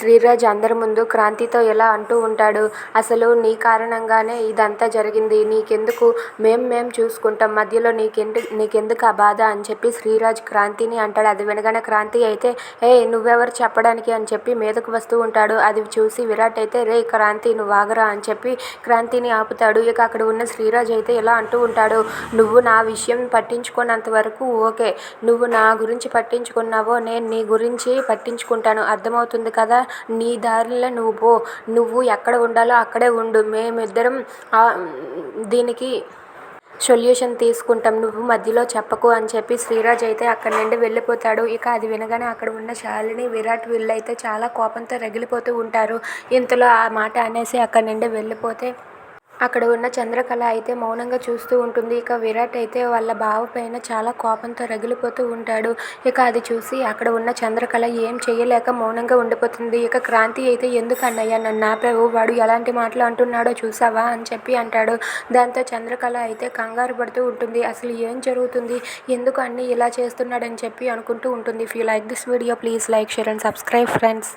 శ్రీరాజ్ అందరి ముందు క్రాంతితో ఇలా అంటూ ఉంటాడు. అసలు నీ కారణంగానే ఇదంతా జరిగింది. నీకెందుకు? మేం మేం చూసుకుంటాం. మధ్యలో నీకెందు నీకెందుకు ఆ బాధ అని చెప్పి శ్రీరాజ్ క్రాంతిని అంటాడు. అది వినగానే క్రాంతి అయితే ఏ నువ్వెవరు చెప్పడానికి అని చెప్పి మీదకు వస్తూ ఉంటాడు. అది చూసి విరాట్ అయితే రే క్రాంతి నువ్వు ఆగరా అని చెప్పి క్రాంతిని ఆపుతాడు. ఇక అక్కడ ఉన్న శ్రీరాజ్ అయితే ఇలా అంటూ ఉంటాడు. నువ్వు నా విషయం పట్టించుకున్నంత వరకు ఓకే. నువ్వు నా గురించి పట్టించుకున్నావో నేను నీ గురించి పట్టించుకుంటాను. అర్థమవుతుంది కదా! నీ దారిలో నువ్వు పో. నువ్వు ఎక్కడ ఉండాలో అక్కడే ఉండు. మేమిద్దరం దీనికి సొల్యూషన్ తీసుకుంటాం. నువ్వు మధ్యలో చెప్పకు అని చెప్పి శ్రీరాజ్ అయితే అక్కడి నుండి వెళ్ళిపోతాడు. ఇక అది వినగానే అక్కడ ఉన్న శాలిని, విరాట్ వీళ్ళైతే చాలా కోపంతో రగిలిపోతూ ఉంటారు. ఇంతలో ఆ మాట అనేసి అక్కడి నుండి వెళ్ళిపోతే అక్కడ ఉన్న చంద్రకళ అయితే మౌనంగా చూస్తూ ఉంటుంది. ఇక విరాట్ అయితే వాళ్ళ బావ పైన చాలా కోపంతో రగిలిపోతూ ఉంటాడు. ఇక అది చూసి అక్కడ ఉన్న చంద్రకళ ఏం చేయలేక మౌనంగా ఉండిపోతుంది. ఇక క్రాంతి అయితే ఎందుకు అన్నయ్య నన్ను ఆపావు? వాడు ఎలాంటి మాటలు అంటున్నాడో చూసావా? అని చెప్పి అంటాడు. దాంతో చంద్రకళ అయితే కంగారు పడుతూ ఉంటుంది. అసలు ఏం జరుగుతుంది? ఎందుకు అన్నీ ఇలా చేస్తున్నాడని చెప్పి అనుకుంటూ ఉంటుంది. If you like this video please like share and subscribe friends.